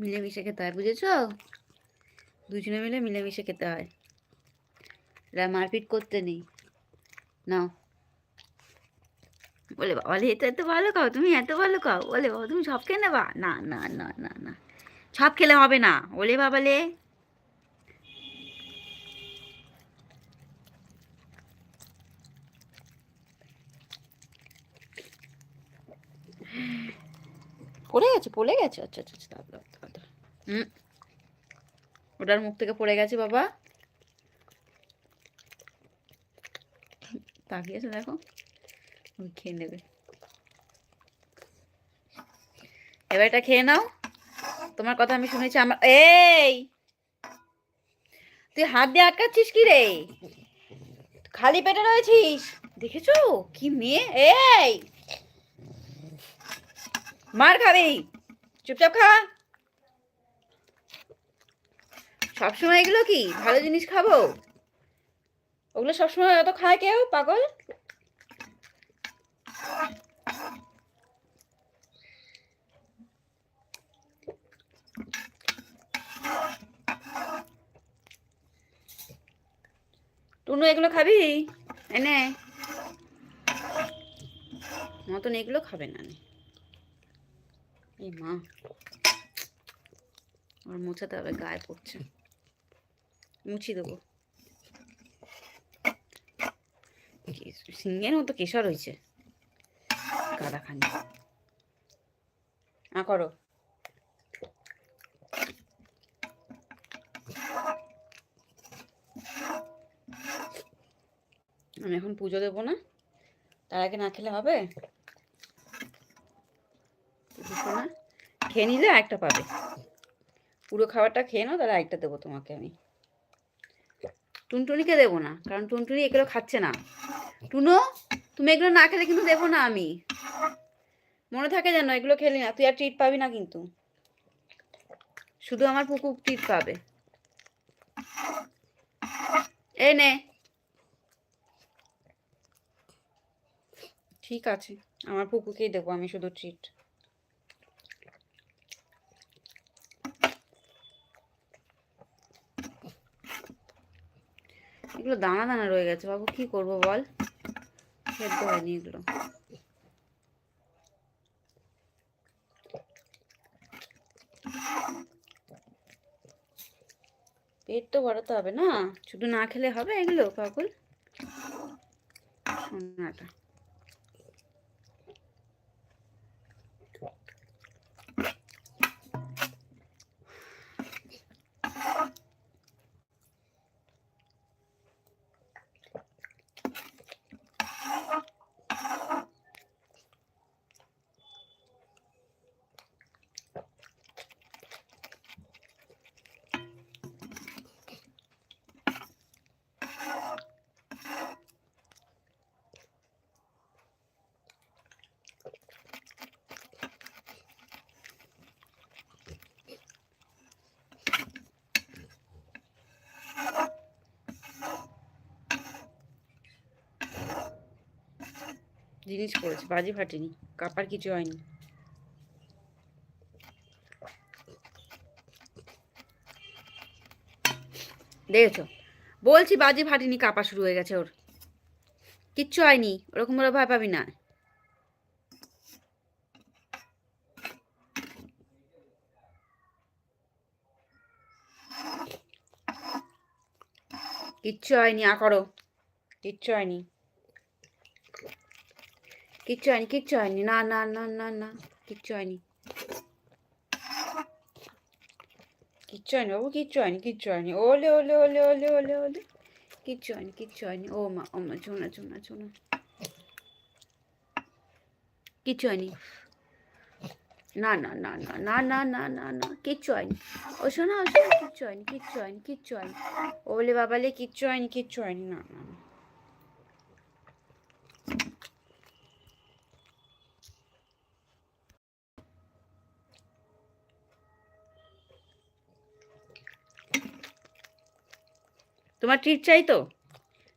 মিলেমিশে খেতে হয়, বুঝেছ? দুজনে মিলে মিলেমিশে খেতে হয়। এরা মারপিট করতে নেই। নাও। বলে, বাবা এটা এত ভালো খাও তুমি, এত ভালো খাও। বলে, বাবা, তুমি সব খেয়ে নেবা? না না না না না, সব খেলে হবে না। ওলে বাবা, লে। পড়ে গেছে পড়ে গেছে। আচ্ছা আচ্ছা আচ্ছা ওটার মুখ থেকে পড়ে গেছে, বাবা। তাকিয়েছে, দেখো। খেয়ে নেবে। এবার এটা খেয়ে নাও। তোমার কথা আমি শুনেছি, আমার এই! তুই হাত দিয়ে আটকাচ্ছিস কি রে? খালি পেটে রয়েছিস? দেখেছ? কি মেয়ে? এই! মার খাবি। চুপচাপ খা। সবসময় এগুলো কি? ভালো জিনিস খাব? ওগুলো সবসময় অত খায় কেউ? পাগল? টুনু, এগুলো খাবি? এনে মতন এগুলো খাবে না মা। আমার মোছাতে হবে, গায়ে পড়ছে। মুছি দেবো। সিংহের মতো কেশর হয়েছে। গাদাখানি আ, করো। আমি এখন পুজো দেবো না। তার আগে না খেলে হবে? খেয়ে নিলে একটা পাবে। পুরো খাবারটা খেয়ে নাও, তাহলে আরেকটা দেবো তোমাকে আমি। টুনটুনিকে দেবো না, কারণ টুনটুনি এগুলো খাচ্ছে না। টুনো, তুমি এগুলো না খেলে কিন্তু দেবো না আমি। মনে থাকে যেন এগুলো খেলি না, তুই আর ট্রিট পাবি না কিন্তু। শুধু আমার পুকুর ট্রিট পাবে। এই নে। ঠিক আছে, আমার পুকুকেই দেবো আমি শুধু ট্রিট এগুলো দানা দানা রয়ে গেছে বাবু, কি করব বল? সেদ্ধ হয়নি এগুলো। পেট তো ভরাতে হবে না? শুধু না খেলে হবে এগুলো, কাকুল? সোনাটা। জিনিস করেছে, বাজি ফাটেনি, কাপার কিছু হয়নি। দেখেছ? বলছি বাজি ফাটেনি, কাপা শুরু হয়ে গেছে ওর। কিচ্ছু হয়নি, ওরকম ওরা ভয় পাবি না। কিচ্ছু হয়নি, আ করো। কিচ্ছু হয়নি। কিচ্ছু হয়নি কিচ্ছু হয়নি না না না না না কিচ্ছু হয়নি কিচ্ছু হয়নি বাবু কিচ্ছু হয়নি কিচ্ছু হয়নি ওলে ওলে ওলে ওলে ওলে ওলে কিচ্ছু হয়নি কিচ্ছু হয়নি ও মা ও মা চুনা চুনা চুনা কিচ্ছু হয়নি না না না না না না না না না কিচ্ছু হয়নি ও শোনা ও শোনা কিচ্ছু হয়নি কিচ্ছু হয়নি কিচ্ছু হয়নি ওলে বাবালে কিচ্ছু হয়নি কিচ্ছু হয়নি না না না তোমার ট্রিট চাই তো?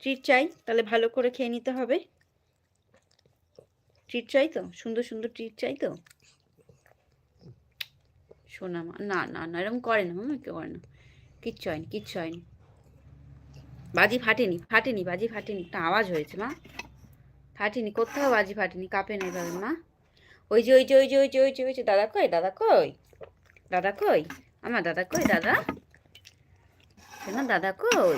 ট্রিট চাই, তাহলে ভালো করে খেয়ে নিতে হবে। ট্রিট চাই তো? সুন্দর সুন্দর ট্রিট চাই তো? শোনা মা, না না না, এরকম করে না কেউ করে না। কিচ্ছু হয়নি কিচ্ছু হয়নি। বাজি ফাটেনি ফাটেনি, বাজি ফাটেনি। একটা আওয়াজ হয়েছে, মা। ফাটেনি, কোথাও বাজি ফাটেনি, কাঁপে না এভাবে, মা। ওই যে ওই যে ওই যে ওই যে ওই যে ওই যে, দাদা কই? দাদা কই? দাদা কই? আমার দাদা কই, দাদা? না? দাদা কই?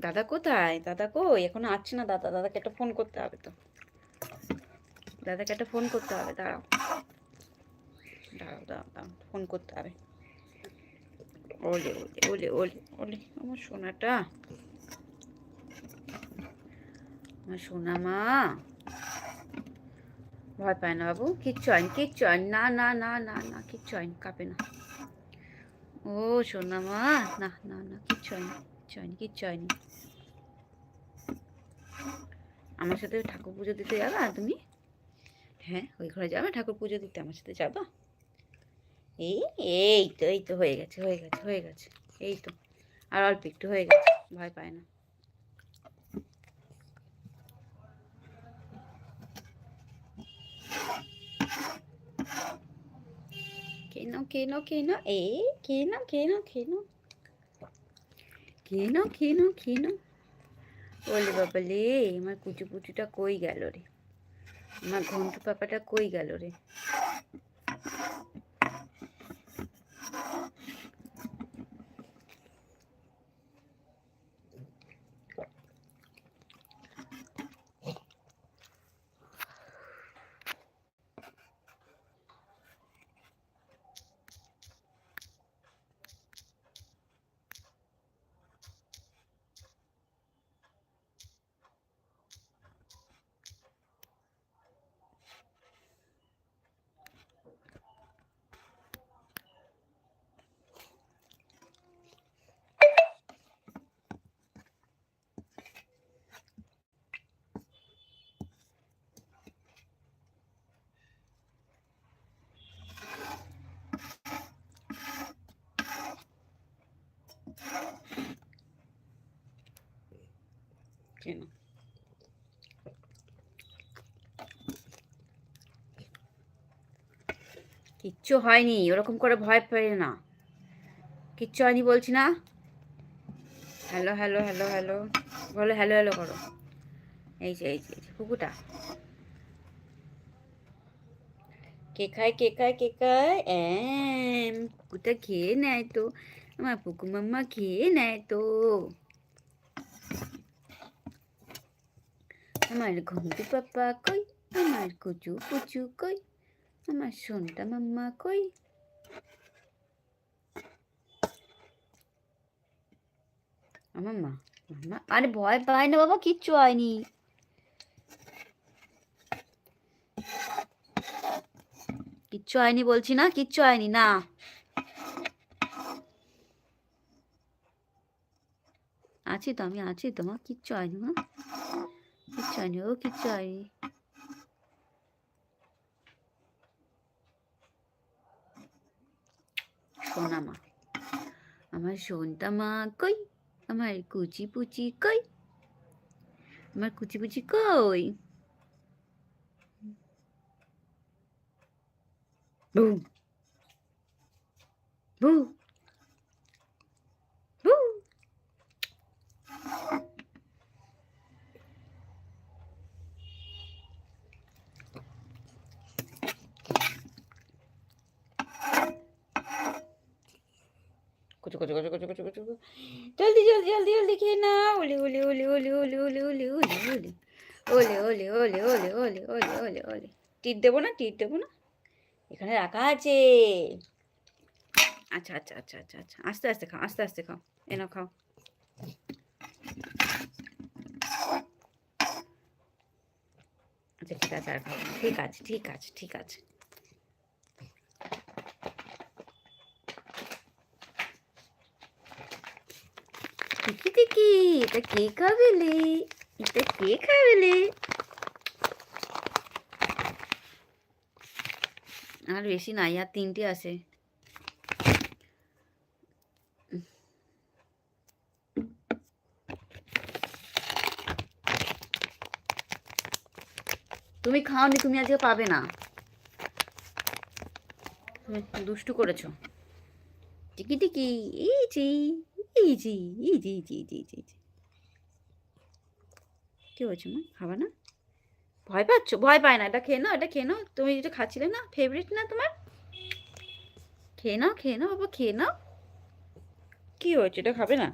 দাদা কোথায়? দাদা কই? এখনও আসছে না দাদা। দাদাকে একটা ফোন করতে হবে তো। দাদাকে একটা ফোন করতে হবে, দাঁড়াও। দাঁড়াও দাঁড়াও দাঁড়াও ফোন করতে হবে। ওলে ওলে ওলে ওলে ওলে, আমার সোনাটা। আমার সোনা মা। ভয় পায় না বাবু? কিচ্ছু হয়নি কিচ্ছু হয়নি। না না না না না, কিচ্ছু হয়নি, কাঁপে না। ও, সোনা মা। না না না, কিচ্ছু হয়নি কিচ্ছু হয়নি কিচ্ছু হয়নি। আমার সাথে ঠাকুর পুজো দিতে যাবা তুমি? হ্যাঁ ওই ঘরে যাবে, ঠাকুর পুজো দিতে আমার সাথে যাবা? এই এই তো এই তো, হয়ে গেছে হয়ে গেছে হয়ে গেছে, এই তো। আর অল্প একটু হয়ে গেছে, ভয় পায় না। কেন কেন কেন এ কেন কেন কেন কেন কেন কেন বলে বাবালে আমার কুচু পুচুটা কই গেল রে? আমার ঘন্টু পাপাটা কই গেল রে? কেন? কিচ্ছু হয়নি, ওরকম করে ভয় পেয়ে না। কিচ্ছু হয়নি বলছি না? হ্যালো হ্যালো হ্যালো হ্যালো বলো হ্যালো হ্যালো করো। এই যে এই যে কুকুটা কে খায় কে খায় কে খায়? কুকুটা খেয়ে নেয় তো। আমার পুকু মাম্মা খেয়ে নেয় তো। আমার ঘুমটু পাপা কই? আমার কুচু পুচু কই? আমার সোনটা মাম্মা কই? আমার মা মাম্মা, আরে ভয় পায় না বাবা, কিচ্ছু হয়নি। কিচ্ছু হয়নি বলছি না, কিচ্ছু হয়নি, না। আছি তো আমি, আছি তো, মা, কিচ্ছু হয়নি, মা। কিচ্ছু হয়নি ও কিচ্ছু হয়নি সোনা মা আমার সোনটা মা কই আমার কুচি পুচি কই আমার কুচি পুচি কই বু বু কুচু কুচু কুচু কুচু কুচু কুচু। জলদি জলদি জলদি জলদি খেয়ে না ওলে ওলে ওলে ওলে ওলে ওলে ওলে ওলে ওলে ওলে ওলে ওলে ওলে ওলে ওলে ওলে ওলে টিট দেবো না টিট দেবো না এখানে রাখা আছে আচ্ছা আচ্ছা আচ্ছা আচ্ছা আচ্ছা আস্তে আস্তে খাও আস্তে আস্তে খাও এনো খাও আচ্ছা ঠিক আছে আর না। ঠিক আছে ঠিক আছে ঠিক আছে টিকি টিকি এটা কে খাবেলে এটা কে খাবেলে আর বেশি নাই আর তিনটে আছে। তুমি খাওনি, তুমি আজকে পাবে না। দুষ্টু করেছ। টিকি টিকি এই easy easy easy easy easy easy কি হয়েছে মা? খাবা না? ভয় পাচ্ছ? ভয় পায় না। এটা খেয়ে নাও, এটা খেয়ে নাও। তুমি যেটা খাচ্ছিলে না ফেভারিট না তোমার? খেয়ে নাও খেয়ে নাও, বাবা, খেয়ে নাও। কি হয়েছে? এটা খাবে না?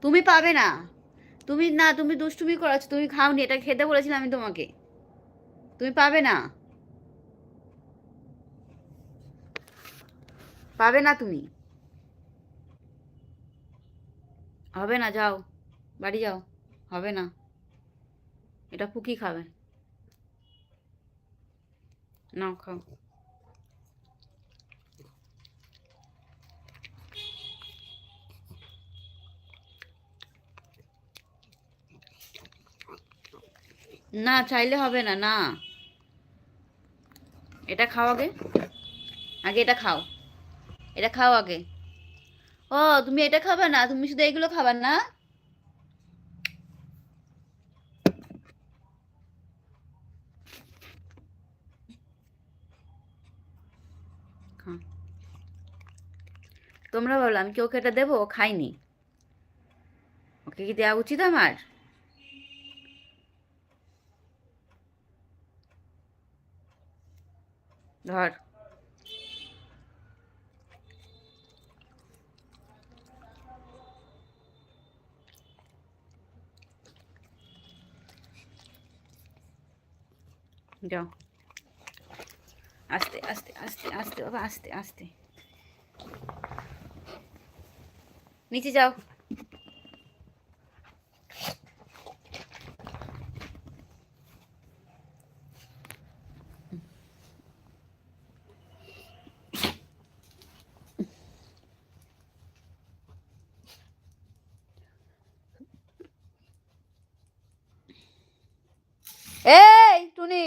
তুমি পাবে না। তুমি না, তুমি দুষ্টুমি করাচ্ছ, তুমি খাওনি, এটা খেতে বলেছিলাম আমি তোমাকে। তুমি পাবে না। পাবে না তুমি। হবে না, যাও, বাড়ি যাও, হবে না। এটা পুকি খাবে। নাও, খাও। না, চাইলে হবে না না। এটা খাও আগে। আগে এটা খাও। এটা খাও আগে। ও, তুমি এটা খাবে না? তুমি শুধু এগুলো খাবার না? তোমরা বলো, আমি কি ওকে এটা দেবো? ও খাইনি ওকে কি দেওয়া উচিত আমার? ধর। যাও। আস্তে আস্তে আস্তে আস্তে বাবা আস্তে আস্তে। নিচে যাও এই টুনি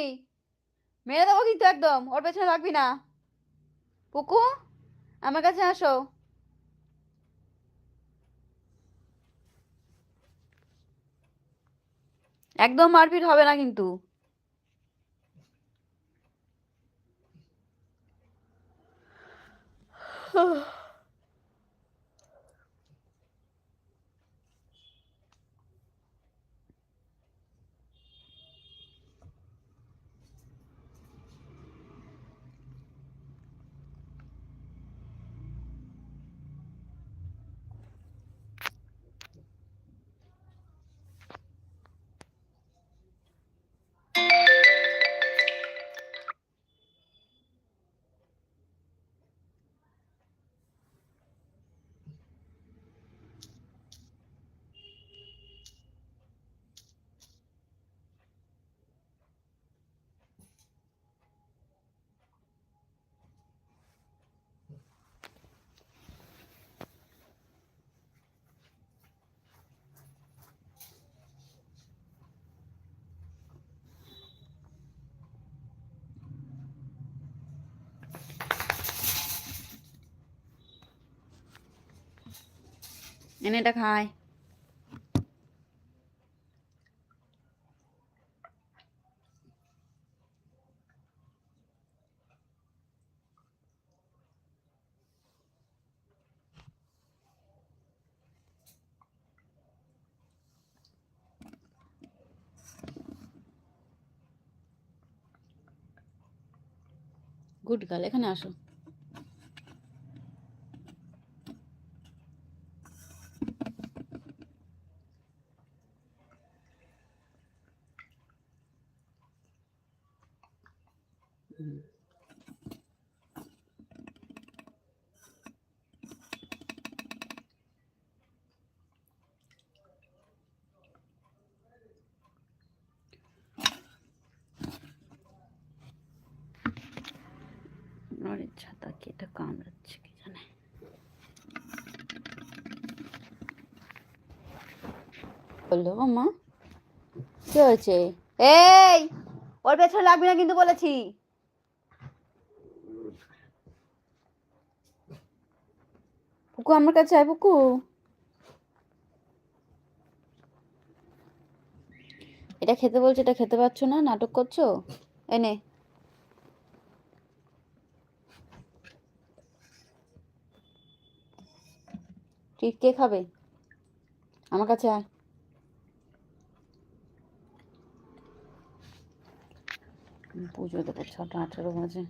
মেরে দেবো কিন্তু একদম ওর পেছনে লাগবি না। পুকু আমার কাছে আসো। একদম মারপিট হবে না কিন্তু। এনে এটা খায় গুড গার্ল এখানে আসো। এটা কামড়াচ্ছে, কি জানে? বলল মা, কি হয়েছে? এই, ওর পেছনে লাগবি না কিন্তু বলেছি। পুকু, আমার কাছে আয়, পুকু। এটা খেতে বলছে, এটা খেতে পারছ না? নাটক করছ? এনে ট্রিট কে খাবে? আমার কাছে আয়। পুজো দেবো ছটা আঠেরো বাজে।